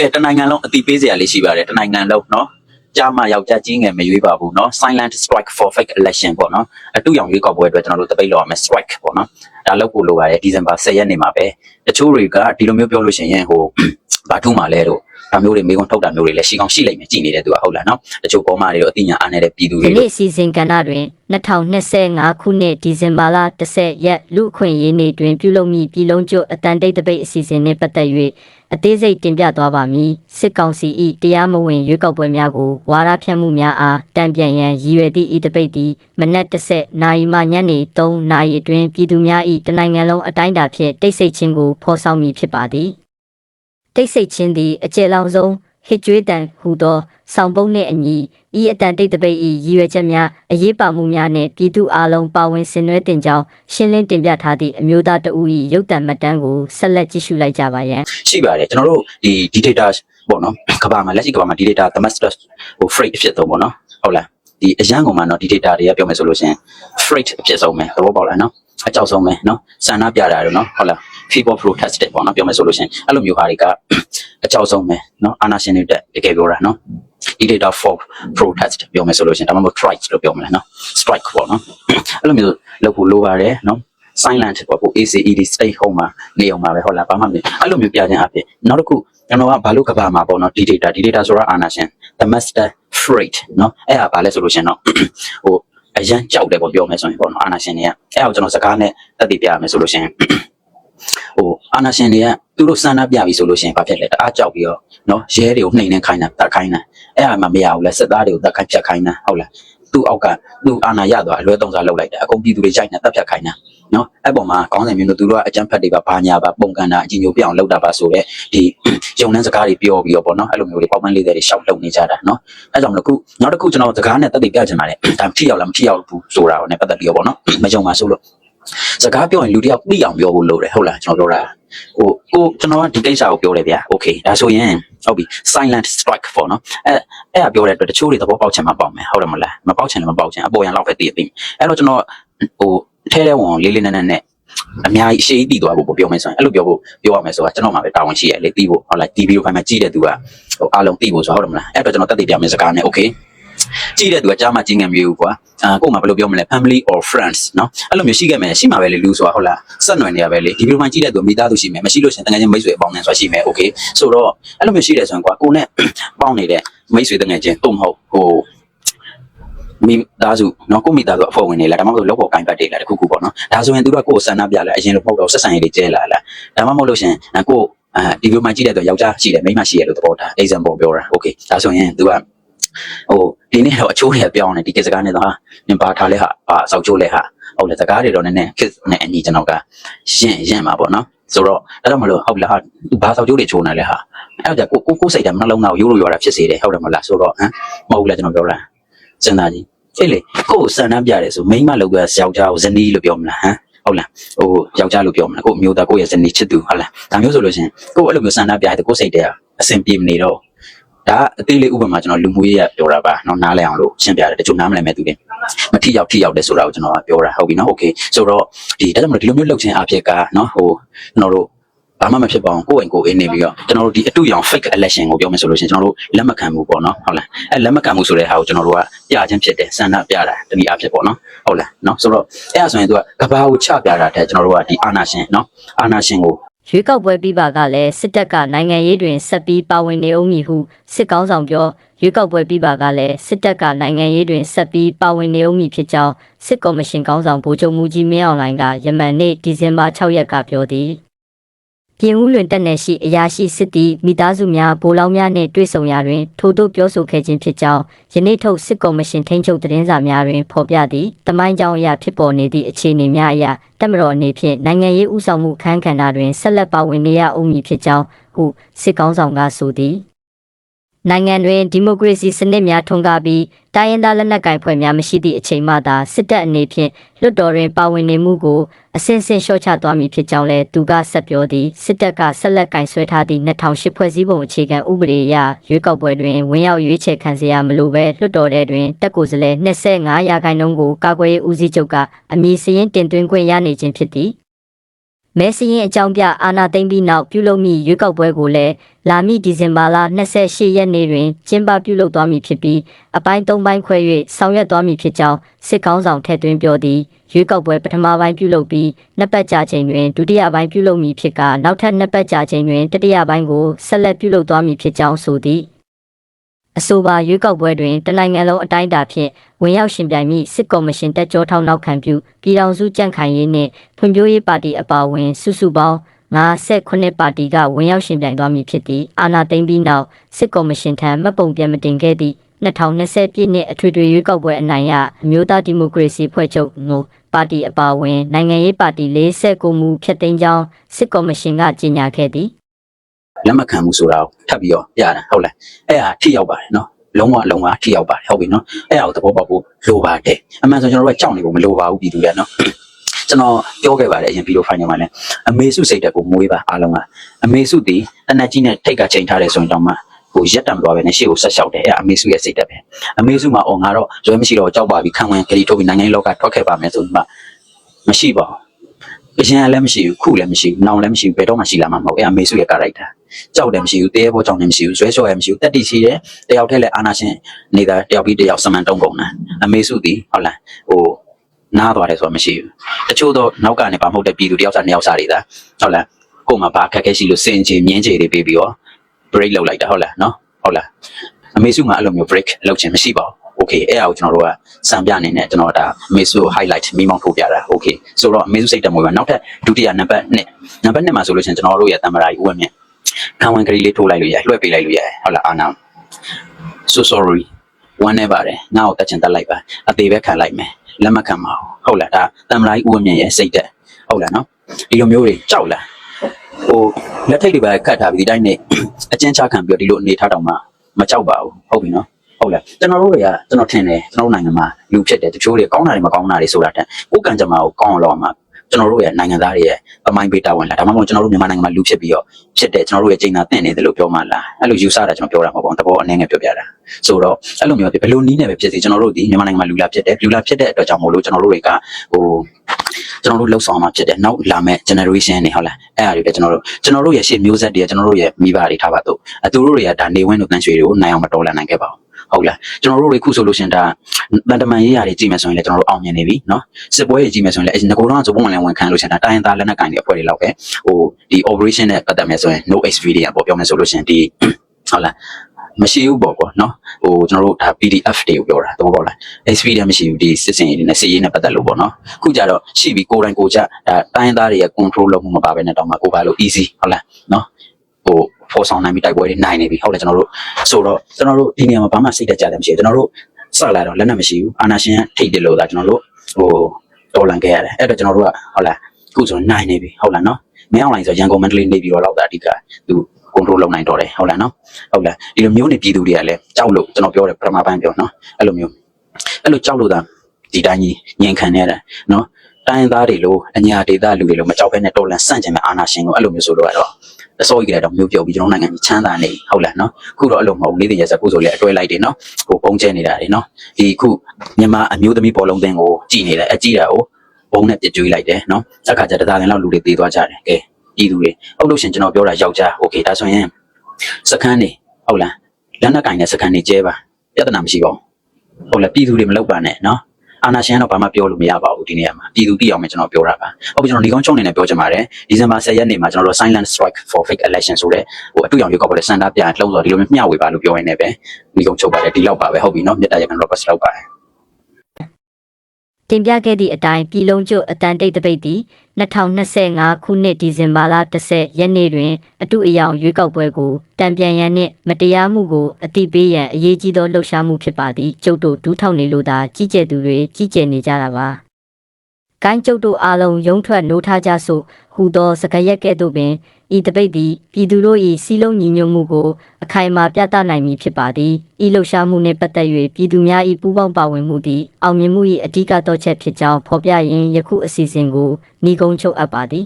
ကဲတနိုင်ငံလုံးအတိပေးစရာလေးရှိပါတယ်တနိုင်ငံလုံးเนาะကြားမယောက်ျားကြီးငယ်မရွေးပါဘူးเนาะ silent strike for fake election ပေါ့เนาะအတူရောင်ရွေးကောက်ပွဲအတွက်ကျွန်တော်တို့တပိတ်လောက်ရမယ် strike ပေါ့เนาะဒါလောက်ကိုလိုပါတယ်ဒီဇင်ဘာ10ရက်နေ့မှာပဲတချို့တွေကဒီလိုမျိုးပြောလို့ရှိရင်ဟို ဘာထုမှလဲတော့ဒါမျိုးတွေမိကုံထုတ်တာမျိုးတွေလည်းရှိကောင်းရှိလိမ့်မယ်ကြည်နေတဲ့သူကဟုတ်လားเนาะတချို့ပေါ်မာတွေတော့အသိဉာဏ်အားနေတဲ့ပြည်သူ ဒီ တွေ နေ့အစီအစဉ်ကဏ္ဍတွင်2025ခုနှစ်ဒီဇင်ဘာလ10ရက်လူအခွင့်အရေးနေ့တွင်ပြုလုပ်မည့်ပြည်လုံးကျွတ်အတန်တိတ်တပိတ်အစီအစဉ်နှင့်ပတ်သက်၍ အသေးစိတ်တင်ပြသွားပါမည်စစ်ကောင်စီ၏တရားမဝင်ရွေးကောက်ပွဲများကိုဝါဒဖြန့်မှုများအားတံပြန်ရန်ရည်ရွယ်သည့်ဤတပိတ်သည်မနက်10နာရီမှညနေ3နာရီအတွင်းပြည်သူများ၏တနိုင်ငံလုံးအတိုင်းအတာဖြင့်တိတ်ဆိတ်ခြင်းကိုဖော်ဆောင်မည်ဖြစ်ပါသည်တိတ်ဆိတ်ခြင်းသည်အကျယ်လောင်ဆုံး ဟစ်ကြွေးတန်ဟူသောဆောင်ပုံးနှင့်အညီဤအတန်တိတ်တပိတ်၏ရည်ရွယ်ချက်များအရေးပါမှုများနှင့်ပြည်သူအလုံးပါဝင်ဆင်နွှဲတင်ကြောင်းရှင်းလင်းတင်ပြထားသည့်အမျိုးသားတဦး၏ရုပ်တံမှတ်တမ်းကိုဆက်လက်ကြည့်ရှုလိုက်ကြပါရန်ရှိပါတယ်ကျွန်တော်တို့ဒီဒီ data ပေါ့နော်ကဘာမှာလက်ရှိကဘာမှာဒီ data domestic ဟို freight အဖြစ်သုံးပေါ့နော်ဟုတ်လားဒီအရန်ကုန်မှာတော့ဒီ data တွေကပြောမယ်ဆိုလို့ရှိရင် freight အဖြစ်ဆုံးပဲသဘောပေါက်လားနော်အကြောက်ဆုံးပဲနော်စံနာပြတာတော့နော်ဟုတ်လား people protested ပေါ့နော်ပြောမယ်ဆိုလို့ရှိရင်အဲ့လိုမျိုးဟာတွေကအကြောက်ဆုံးပဲနော်အာနာရှင်တွေတက်တကယ်ပြောတာနော်ဒီ data for protest ပြောမယ်ဆိုလို့ရှိရင်ဒါမှမဟုတ် strike လို့ပြောမလားနော် strike ပေါ့နော်အဲ့လိုမျိုးလုပ်ဖို့လိုပါတယ်နော် silent ပေါ့ကို ACED stay home မှာနေအောင်ပါပဲဟုတ်လားဘာမှမဖြစ်အဲ့လိုမျိုးပြခြင်းအဖြစ်နောက်တစ်ခုကျွန်တော်ကဘာလို့ကဘာမှာပေါ့နော်ဒီ data ဒီ data ဆိုတာအာနာရှင် the master freight နော်အဲ့ဒါဘာလဲဆိုလို့ရှင်တော့ဟိုအရန်ကြောက်တယ်ပေါ့ပြောမယ်ဆိုရင်ပေါ့နော်အာနာရှင်တွေကအဲ့ဒါကိုကျွန်တော်စကားနဲ့တက်တည်ပြရမယ်ဆိုလို့ရှင် ဟိုအာနာရှင်တွေကသူတို့စမ်းနာပြပြီဆိုလို့ရှင်ဘာဖြစ်လဲတအားကြောက်ပြီးတော့နော်ရဲတွေကိုနှိမ်နှင်းခိုင်းတာတတ်ခိုင်းတာအဲ့ဒါမှမရဘူးလဲစစ်သားတွေကိုတတ်ခိုင်းဖြတ်ခိုင်းတာဟုတ်လားသူ့အောက်ကသူ့အာနာရသွားအလွဲသုံးစားလုပ်လိုက်တယ်အကုန်ပြည်သူတွေကြိုက်နေတက်ဖြတ်ခိုင်းတာနော်အဲ့ပေါ်မှာကောင်းတယ်မျိုးတို့သူတို့ကအကြံဖတ်တွေပါဘာညာပါပုံကန်တာအချင်းမျိုးပြအောင်လုပ်တာပါဆိုတော့ဒီယုံနှန်းစကားတွေပြောပြီးတော့ပေါ့နော်အဲ့လိုမျိုးတွေပေါက်ပန်းလေးတွေရှောက်လုပ်နေကြတာနော်အဲ့ကြောင့်မလို့ခုနောက်တစ်ခုကျွန်တော်စကားနဲ့တက်တည်ပြချင်ပါတယ်ဒါမထိရောက်လားမထိရောက်ဘူးဆိုတာကိုねပတ်သက်ပြီးတော့ပေါ့နော်မယုံပါဆိုလို့ စကားပြောရင်လူတယောက်သိအောင်ပြောဖို့လိုတယ်ဟုတ်လားကျွန်တော်ပြောတာဟိုကိုကျွန်တော်ကဒီကိစ္စကိုပြောတယ်ဗျာ okay ဒါဆိုရင်ဟုတ်ပြီ silent strike ပေါ့နော်အဲအဲ့ဒါပြောတဲ့အတွက်တချို့တွေသဘောပေါက်ချင်မှပေါက်မယ်ဟုတ်တယ်မလားမပေါက်ချင်လည်းမပေါက်ချင်အပေါ်ရန်လောက်ပဲသိရပြီအဲ့တော့ကျွန်တော်ဟိုထဲထဲဝင်လေးလေးနက်နက်နဲ့အများကြီးရှေ့တည်သွားဖို့ပြောမယ်ဆိုရင်အဲ့လိုပြောဖို့ပြောရမယ်ဆိုတာကျွန်တော်မှပဲတာဝန်ရှိရလေတည်ဖို့ဟုတ်လား TV ကိုခိုင်းမှကြည့်တဲ့သူကဟိုအားလုံးတည်ဖို့ဆိုဟုတ်တယ်မလားအဲ့တော့ကျွန်တော်တက်တည်ပြမယ်စကားနဲ့ okay ကြည့်တဲ့သူကကြားမှကြီးငံမျိုးဘူးကွာအာကို့မှာဘယ်လိုပြောမလဲ family or friends နော်အဲ့လိုမျိုးရှိခဲ့မယ်ရှိမှာပဲလေလူဆိုတာဟုတ်လားဆက်နွယ်နေရပဲလေဒီလိုမှကြည့်တဲ့သူမိသားစုရှိမယ်မရှိလို့ရှင်တကယ်ချင်းမိတ်ဆွေအပေါင်းအသင်းဆိုတာရှိမယ် okay ဆိုတော့အဲ့လိုမျိုးရှိတယ်ဆိုရင်ကွာကိုနဲ့ပေါင်းနေတဲ့မိတ်ဆွေတကယ်ချင်းတော့မဟုတ်ဟိုမိသားစုနော်ကိုမိသားစုအဖွဲ့ဝင်တွေလားဒါမှမဟုတ်လောက်ပေါ်ကိုင်းပတ်တွေလားတခုခုပေါ့နော်ဒါဆိုရင်သူတို့ကကိုယ်ဆန္ဒပြလားအရင်လိုမဟုတ်တော့ဆက်ဆံရေးတွေကျဲလာလားဒါမှမဟုတ်လို့ရှင်ကိုအဲဒီလိုမှကြည့်တဲ့တော့ယောက်ျားရှိတယ်မိန်းမရှိရလို့သဘောထား example ပြောတာ okay ဒါဆိုရင် तू ကဟို ဒီနေ့တော့အချိုးတွေပြောင်းနေဒီကိစ္စကားနဲ့တော့နင်ပါထားလဲဟာအာစောက်ချိုးလဲဟာဟုတ်လေစကားတွေတော့နည်းနည်း kiss နဲ့အညီကျွန်တော်ကရှင်းရှင်းပါပေါ့နော်ဆိုတော့အဲ့တော့မလို့ဟုတ်လားဟာဘာစောက်ချိုးတွေချိုးနေလဲဟာအဲ့ဒါကိုကိုကိုစိတ်တယ်နှလုံးသားကိုရိုးရိုးရွာတာဖြစ်စေတယ်ဟုတ်တယ်မလားဆိုတော့ဟမ်မဟုတ်ဘူးလားကျွန်တော်ပြောတာစဉ်းစားကြည့်အေးလေကိုယ်ဆန္ဒပြတယ်ဆိုမိန်းမလောက်ပဲယောက်ျားကိုဇနီးလို့ပြောမလားဟမ်ဟုတ်လားဟိုယောက်ျားလို့ပြောမလားကိုယ်အမျိုးသားကိုယ့်ရဲ့ဇနီးချစ်သူဟုတ်လားဒါမျိုးဆိုလို့ရှရင်ကိုယ်အဲ့လိုမျိုးဆန္ဒပြတယ်ကိုယ်စိတ်တဲ့အဆင်ပြေမနေတော့ ဒါအသေးလေးဥပမာကျွန်တော်လူမှုရေးရပြောတာပါเนาะနားလည်အောင်လို့ရှင်းပြတယ်တချို့နားမလည်မဲ့သူတွေမထိရောက်ထိရောက်တယ်ဆိုတာကိုကျွန်တော်ကပြောတာဟုတ်ပြီเนาะโอเคဆိုတော့ဒီဒါကြောင့်မလို့ဒီလိုမျိုးလှုပ်ခြင်းအဖြစ်ကเนาะဟိုကျွန်တော်တို့ဘာမှမဖြစ်ပါဘူးကိုယ့်အိမ်ကိုယ်အင်းနေပြီးတော့ကျွန်တော်တို့ဒီအတူရောင် fake election ကိုပြောမယ်ဆိုလို့ရှိရင်ကျွန်တော်တို့လက်မခံဘူးပေါ့နော်ဟုတ်လားအဲလက်မခံဘူးဆိုတဲ့ဟာကိုကျွန်တော်တို့ကပြခြင်းဖြစ်တယ်စန္ဒပြတာတနည်းအားဖြင့်ပေါ့နော်ဟုတ်လားနော်ဆိုတော့အဲ့ဒါဆိုရင်သူကကဘာကိုချပြတာတဲ့ကျွန်တော်တို့ကဒီအာနာရှင်နော်အာနာရှင်ကို ရွေးကောက်ပွဲပြီးပါကလည်းစစ်တပ်ကနိုင်ငံရေးတွင်ဆက်ပြီးပါဝင်နေအောင်မည်ဟုစစ်ကောင်းဆောင်ပြောရွေးကောက်ပွဲပြီးပါကလည်းစစ်တပ်ကနိုင်ငံရေးတွင်ဆက်ပြီးပါဝင်နေအောင်မည်ဖြစ်ကြောင်းစစ်ကော်မရှင်ကောင်းဆောင်ဗိုလ်ချုပ်မူကြီးမင်းအောင်လှိုင်ကယမန်နေ့ဒီဇင်ဘာ6ရက်ကပြောသည် ပြင်ဦးလွင်တက်နယ်ရှိအရာရှိစစ်တီမိသားစုများဗိုလ်လောင်းများနှင့်တွေ့ဆုံရာတွင်ထို့သို့ပြောဆိုခဲ့ခြင်းဖြစ်ကြောင်းယနေ့ထုတ်စစ်ကော်မရှင်ထိန်းချုပ်သတင်းစာများတွင်ဖော်ပြသည့်တမိုင်းကြောင်းအရာဖြစ်ပေါ်နေသည့်အခြေအနေများအရတက်မတော်အနေဖြင့်နိုင်ငံရေးဥဆောင်မှုအခမ်းကဏ္ဍတွင်ဆက်လက်ပါဝင်နေရဦးမည်ဖြစ်ကြောင်းဟုစစ်ကောင်းဆောင်ကဆိုသည် နိုင်ငံတွင်ဒီမိုကရေစီစနစ်များထွန်းကားပြီးတိုင်းရင်းသားလက်နက်ကိုင်ဖွဲ့များမရှိသည့်အချိန်မှသာစစ်တပ်အနေဖြင့်လွတ်တော်တွင်ပါဝင်နေမှုကိုအစဉ်အဆက်လျှော့ချသွားမည်ဖြစ်ကြောင်းလည်းသူကဆက်ပြောသည်စစ်တပ်ကဆက်လက်ကင်ဆွဲထားသည့်2008ဖွဲ့စည်းပုံအခြေခံဥပဒေအရရွေးကောက်ပွဲတွင်ဝင်ရောက်ရွေးချယ်ခံစေရမလို့ပဲလွတ်တော်တဲ့တွင်တက်ကိုယ်စားလှယ်25ရာခိုင်နှုန်းကိုကာကွယ်ရေးဦးစီးချုပ်ကအမည်စရင်းတင်သွင်းခွင့်ရနေခြင်းဖြစ်သည် မဲစရင်အကြောင်းပြအာနာသိမ့်ပြီးနောက်ပြုလုပ်မိရွေးကောက်ပွဲကိုလည်းလာမည့်ဒီဇင်ဘာလ28ရက်နေ့တွင်ကျင်းပပြုလုပ်သွားမည်ဖြစ်ပြီးအပိုင်း၃ပိုင်းခွဲ၍ဆောင်ရွက်သွားမည်ဖြစ်ကြောင်းစစ်ကောင်းဆောင်ထည့်သွင်းပြောသည်ရွေးကောက်ပွဲပထမပိုင်းပြုလုပ်ပြီးနှစ်ပတ်ကြာချိန်တွင်ဒုတိယပိုင်းပြုလုပ်မည်ဖြစ်ကနောက်ထပ်နှစ်ပတ်ကြာချိန်တွင်တတိယပိုင်းကိုဆက်လက်ပြုလုပ်သွားမည်ဖြစ်ကြောင်းဆိုသည် အဆိုပါရွေးကောက်ပွဲတွင်တနိုင်ငံလုံးအတိုင်းအတာဖြင့်ဝင်ရောက်ရှင်ပြိုင်မိစစ်ကော်မရှင်တက်ကြောထောက်နောက်ခံပြုပြည်ထောင်စုကြံ့ခိုင်ရေးနှင့်ဖွံ့ဖြိုးရေးပါတီအပါအဝင် စုစုပေါင်း58ပါတီကဝင်ရောက်ရှင်ပြိုင်သွားမည်ဖြစ်သည့်အာဏာသိမ်းပြီးနောက်စစ်ကော်မရှင်ထံမှတ်ပုံပြန်မတင်ခဲ့သည့်2020ပြည့်နှစ်အထွေထွေရွေးကောက်ပွဲအနိုင်ရအမျိုးသားဒီမိုကရေစီဖွဲ့ချုပ်ကိုပါတီအပါအဝင် နိုင်ငံရေးပါတီ49မူဖျက်သိမ်းကြောင်းစစ်ကော်မရှင်ကကြေညာခဲ့သည် လက်မခံဘူးဆိုတာကိုထပ်ပြီးတော့ပြတာဟုတ်လားအဲ့ဟာထိရောက်ပါတယ်နော်လုံးဝလုံးဝထိရောက်ပါတယ်ဟုတ်ပြီနော်အဲ့ဟာကိုသဘောပေါက်ဖို့လိုပါတယ်အမှန်ဆိုကျွန်တော်တို့ကကြောက်နေဖို့မလိုပါဘူးပြည်သူတွေနော်ကျွန်တော်ပြောခဲ့ပါတယ်အရင်ဗီဒီယိုဖိုင်ထဲမှာလည်းအမေစုစိတ်တက်ကိုမွေးပါအားလုံးကအမေစုတီတနက်ကြီးနဲ့ထိတ်ကချိန်ထားတယ်ဆိုရင်တော့မှဟိုရက်တံသွားပဲနဲ့ရှေ့ကိုဆက်လျှောက်တယ်အဲ့ဒါအမေစုရဲ့စိတ်တက်ပဲအမေစုမှာအော်ငါတော့ဇွဲမရှိတော့ကြောက်ပါပြီခံဝင်ခရီးထုတ်ပြီးနိုင်ငံရေးလောကထွက်ခဲ့ပါမယ်ဆိုပြီးမှမရှိပါဘူးအရင်ကလည်းမရှိဘူးခုလည်းမရှိဘူးနောင်လည်းမရှိဘူးဘယ်တော့မှရှိလာမှာမဟုတ်အဲ့အမေစုရဲ့ character ကြော က်တယ်မရှိဘူးတဲဘောကြောင့်လည်းမရှိဘူးဇွဲလျှော်လည်းမရှိဘူးတက်တိရှိတယ်တယောက်တည်းလည်းအာနာရှင်နေတာတယောက်ပြီးတယောက်စမန်တုံးကုန်တာအမေစုသည်ဟုတ်လားဟိုနားသွားတယ်ဆိုတာမရှိဘူးတချို့တော့နောက်ကနေပါမဟုတ်တဲ့ပြည်သူတယောက်စားနှစ်ယောက်စားတွေသာဟုတ်လားကို့မှာဘာခက်ခဲရှိလို့စင်ချင်မြင်းချေတွေပေးပြီးတော့ break လုပ်လိုက်တာဟုတ်လားနော်ဟုတ်လားအမေစုမှာအဲ့လိုမျိုး break လုပ်ချင်မရှိပါဘူး okay အဲ့ဒါကိုကျွန်တော်တို့ကစံပြအနေနဲ့ကျွန်တော်ဒါအမေစု highlight မိမောင်းထုတ်ပြတာ okay ဆိုတော့အမေစုစိတ်တမွေးပါနောက်ထပ်ဒုတိယနံပါတ်1နံပါတ်2မှာဆိုလို့ရှိရင်ကျွန်တော်တို့ရဲ့တမရာကြီးဥဝမြင့် ခံဝန်ကလေးလေးထိုးလိုက်လို့ရတယ်လွှဲပေးလိုက်လို့ရတယ်ဟုတ်လားအာနာ so sorry ဝမ်းနေပါတယ်ငါ့ကိုတက်ချင်တက်လိုက်ပါအသေးပဲခံလိုက်မယ်လက်မခံပါဘူးဟုတ်လားဒါတမရာကြီးဥဝမြင့်ရဲ့စိတ်တက်ဟုတ်လားနော်ဒီလိုမျိုးတွေကြောက်လားဟိုလက်ထိတ်တွေပဲကတ်ထားပြီးဒီတိုင်းနေအကျဉ်းချခံပြီးတော့ဒီလိုအနေထားတောင်မှမကြောက်ပါဘူးဟုတ်ပြီနော်ဟုတ်လားကျွန်တော်တို့တွေကကျွန်တော်ထင်တယ်ကျွန်တော်တို့နိုင်ငံမှာလူဖြစ်တယ်တချို့တွေကောင်းတာတွေမကောင်းတာတွေဆိုတာတက်ကိုယ်ကံကြမ္မာကိုကောင်းအောင်လုပ်အောင်မှာ ကျွန်တော်တို့ရဲ့နိုင်ငံသားတွေရဲ့အမိုင်းပေးတာဝန်လားဒါမှမဟုတ်ကျွန်တော်တို့မြန်မာနိုင်ငံမှာလူဖြစ်ပြီးတော့ဖြစ်တယ်ကျွန်တော်တို့ရဲ့ချိန်သာတင့်နေတယ်လို့ပြောမှလားအဲ့လိုယူဆတာကျွန်တော်ပြောတာမဟုတ်ပါဘူးတဘောအနေနဲ့ပြောပြတာဆိုတော့အဲ့လိုမျိုးဘယ်လိုနီးနေပဲဖြစ်စီကျွန်တော်တို့ဒီမြန်မာနိုင်ငံမှာလူလာဖြစ်တယ်လူလာဖြစ်တဲ့အတွက်ကြောင့်မို့လို့ကျွန်တော်တို့တွေကဟိုကျွန်တော်တို့လှုပ်ဆောင်မှာဖြစ်တယ်နောက်လာမဲ့ generation တွေဟုတ်လားအဲ့အရာတွေပဲကျွန်တော်တို့ကျွန်တော်တို့ရဲ့ရှေ့မျိုးဆက်တွေကကျွန်တော်တို့ရဲ့မိဘတွေထားပါတော့အသူတို့တွေကဒါနေဝင်းတို့တန်းရွှေတွေကိုနိုင်အောင်မတော်လန်နိုင်ခဲ့ပါဘူး ဟုတ်လားကျွန်တော်တို့တွေခုဆိုလို့ရှင်ဒါတန်တမန်ရေးရာတွေကြည့်မယ်ဆိုရင်လည်းကျွန်တော်တို့အောင်မြင်နေပြီနော်စစ်ပွဲတွေကြည့်မယ်ဆိုရင်လည်းငကိုတော့ဆိုပုံမှန်လည်းဝန်ခံလို့ရှင်ဒါတိုင်းသားလက်နက်ကိုင်တွေအဖွဲ့တွေလောက်ပဲဟိုဒီ operation နဲ့ပတ်သက်မယ်ဆိုရင် no HV တွေပေါ့ပြောမယ်ဆိုလို့ရှင်ဒီဟုတ်လားမရှိဘူးပေါ့ကွာနော်ဟိုကျွန်တော်တို့ဒါ PDF တွေကိုပြောတာသဘောပေါက်လား SPD မရှိဘူးဒီစစ်စင်ရေးနဲ့စစ်ရေးနဲ့ပတ်သက်လို့ပေါ့နော်အခုကြတော့ရှိပြီကိုယ်တိုင်ကိုကြဒါတိုင်းသားတွေရဲ့ control လုပ်မှုမပါဘဲနဲ့တောင်းမှာကိုပါလို့ easy ဟုတ်လားနော်ဟို for ဆောင်နိုင်ပြီးတိုက်ပွဲတွေနိုင်နေပြီဟုတ်လားကျွန်တော်တို့ဆိုတော့ကျွန်တော်တို့ဒီနေရာမှာဘာမှစိတ်တက်ကြတယ်မရှိဘူးကျွန်တော်တို့စလာတော့လက်နက်မရှိဘူးအာနာရှင်ထိတ်တယ်လို့သာကျွန်တော်တို့ဟိုတော်လန်ခဲ့ရတယ်အဲ့တော့ကျွန်တော်တို့ကဟုတ်လားခုဆိုနိုင်နေပြီဟုတ်လားနော်မင်းအောင်လိုင်းဆိုရန်ကုန်မန္တလေးနေပြီးတော့လောက်တာအဓိကသူ control လုပ်နိုင်တော့တယ်ဟုတ်လားနော်ဟုတ်လားဒီလိုမျိုးနေပြည်သူတွေကလည်းကြောက်လို့ကျွန်တော်ပြောတယ်ပထမပိုင်းပြောနော်အဲ့လိုမျိုးအဲ့လိုကြောက်လို့သာဒီတိုင်းကြီးညင်ခံနေတာနော်တိုင်းသားတွေလို့အညာဒေသလူတွေလို့မကြောက်ဘဲနဲ့တော်လန်ဆန့်ကျင်မဲ့အာနာရှင်ကိုအဲ့လိုမျိုးဆိုတော့ကတော့ အစိုးရကတော့မျိုးပြုတ်ပြီးကျွန်တော်နိုင်ငံကြီးချမ်းသာနေဟုတ်လားနော်ခုတော့အဲ့လိုမဟုတ်ဘူးနေ့တည်းရက်စက်ခုဆိုလေအတွဲလိုက်တယ်နော်ဟိုပုံကျဲနေတာတွေနော်ဒီခုမြန်မာအမျိုးသမီးပေါ်လုံးသင်းကိုကြည်နေတယ်အကြည့်တာကိုဘုံနဲ့ပြကြွေးလိုက်တယ်နော်အခါကျတသားလင်လောက်လူတွေတေးသွားကြတယ်ကဲပြည်သူတွေဟုတ်လို့ရှင်ကျွန်တော်ပြောတာယောက်ျားโอเคဒါဆိုရင်စခန်းနေဟုတ်လားလက်နက်ကင်တဲ့စခန်းနေကျဲပါပြဿနာမရှိပါဘူးဟုတ်လားပြည်သူတွေမလောက်ပါနဲ့နော် အာနာရှင်ကတော့ဘာမှပြောလို့မရပါဘူးဒီနေရာမှာပြည်သူတိအောင်ပဲကျွန်တော်ပြောတာပါဟုတ်ပြီကျွန်တော်ဒီကောင်းချုံနေနဲ့ပြောချင်ပါတယ်ဒီဇင်ဘာ10ရက်နေ့မှာကျွန်တော်တို့ silent strike for fake election ဆိုတဲ့ဟိုအတူရောင်ရွေးကောက်ပွဲစံတာပြန်လှုပ်တော့ဒီလိုမျိုးမျှဝေပါလို့ပြောရင်းနဲ့ပဲဒီကောင်းချုပ်ပါတယ်ဒီလောက်ပါပဲဟုတ်ပြီနော်မြတ်တရကန် Robert လောက်ပါတယ် တင်ပြခဲ့သည့်အတိုင်းပြည်လုံးကျွတ်အတန်တိတ်တပိတ်သည်2025ခုနှစ်ဒီဇင်ဘာလ10ရက်နေ့တွင် အတုအယောင်ရွေးကောက်ပွဲကိုတံပြန်ရန်နှင့်မတရားမှုကိုအတိပေးရန်အရေးကြီးသောလှုပ်ရှားမှုဖြစ်ပါသည်ကျုပ်တို့ဒူးထောက်နေလို့သာကြီးကျယ်သူတွေကြီးကျယ်နေကြတာပါ။ကိုင်းကျုပ်တို့အားလုံးရုံထွက်နိုးထားကြစို့ဟူသောစကားရက်ကဲ့သို့ပင် ဤတပိတ်သည်ပြည်သူတို့၏စီလုံးညီညွတ်မှုကိုအခိုင်အမာပြသနိုင်မည်ဖြစ်ပါသည်ဤလှုပ်ရှားမှုနှင့်ပတ်သက်၍ပြည်သူများ၏ပူးပေါင်းပါဝင်မှုသည်အောင်မြင်မှု၏အဓိကသောချက်ဖြစ်ကြောင်းဖော်ပြရင်းယခုအစီအစဉ်ကိုညီကုန်းချုပ်အပ်ပါသည်